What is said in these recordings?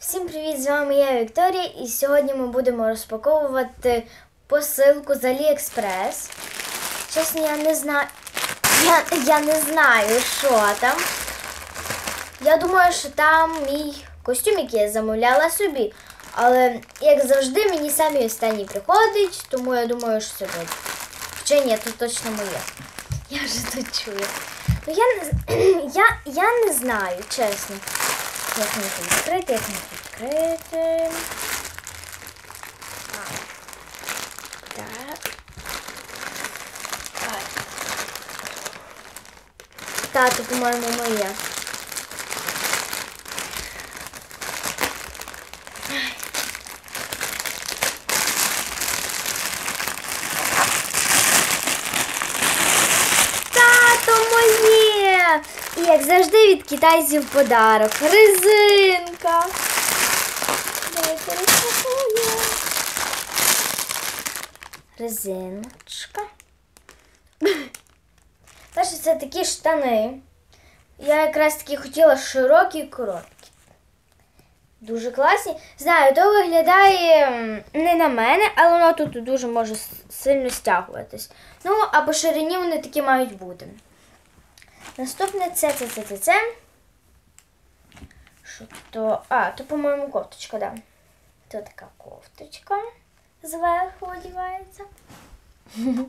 Всім привіт! З вами я Вікторія, і сьогодні ми будемо розпаковувати посилку з Aliexpress. Чесно, я не знаю. Я, я не знаю, що там. Я думаю, що там мій костюм, який я замовляла собі. Але, як завжди, мені самі останні приходить, тому я думаю, що це буде. Хоча ні, це точно моє. Я вже тут чую. Ну я не я, я не знаю, чесно. Як мені це відкрити, як мені відкрити. А. Так. Так. Тато, по-моєму, моє. Тато моє! І як завжди від китайців подарок. Резинка. Давайте розпакуємо. Резиночка. Перше, це такі штани. Я якраз таки хотіла широкі і короткі. Дуже класні. Знаю, то виглядає не на мене, але воно тут дуже може сильно стягуватись. Ну, а по ширині вони такі мають бути. Наступне це, це, це, це, це. Що то. А, то, по-моєму, кофточка, да. То така кофточка зверху одягається.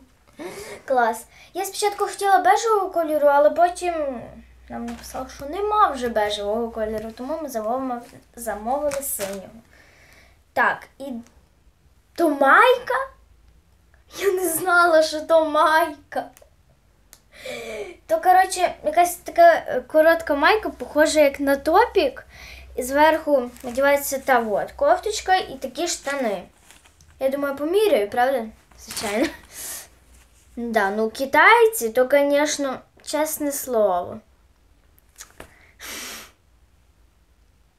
Клас. Я спочатку хотіла бежевого кольору, але потім нам написали, що нема вже бежевого кольору, тому ми замовимо, замовили синього. Так, і то майка? Я не знала, що то майка. То, коротше, якась така е, коротка майка, похожа як на топік. І зверху надівається та от кофточка і такі штани. Я думаю, поміряю, правда? Звичайно. Да, ну китайці, то, звісно, чесне слово.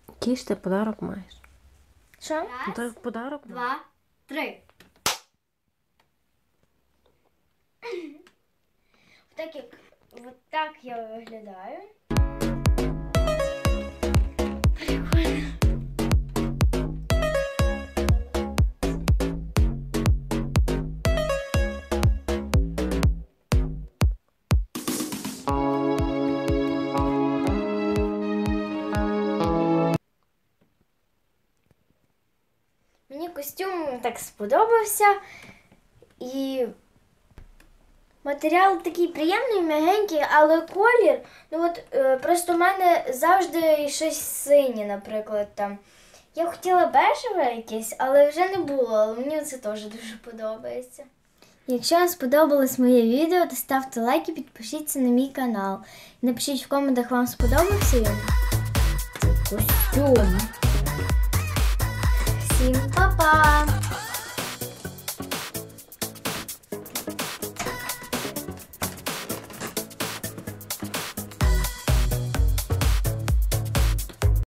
Який ж ти подарок маєш? Що? Ну, так подарок маєш. Два, три. Так як от так я виглядаю. Прикольно. Мені костюм так сподобався. І матеріал такий приємний, м'ягенький, але колір. Ну от е, просто в мене завжди щось синє, наприклад. там. Я хотіла бежеве якесь, але вже не було. Але мені це теж дуже подобається. Якщо вам сподобалось моє відео, то ставте лайк і підпишіться на мій канал. Напишіть в коментах, вам сподобався він. Костюм. Всім па-па!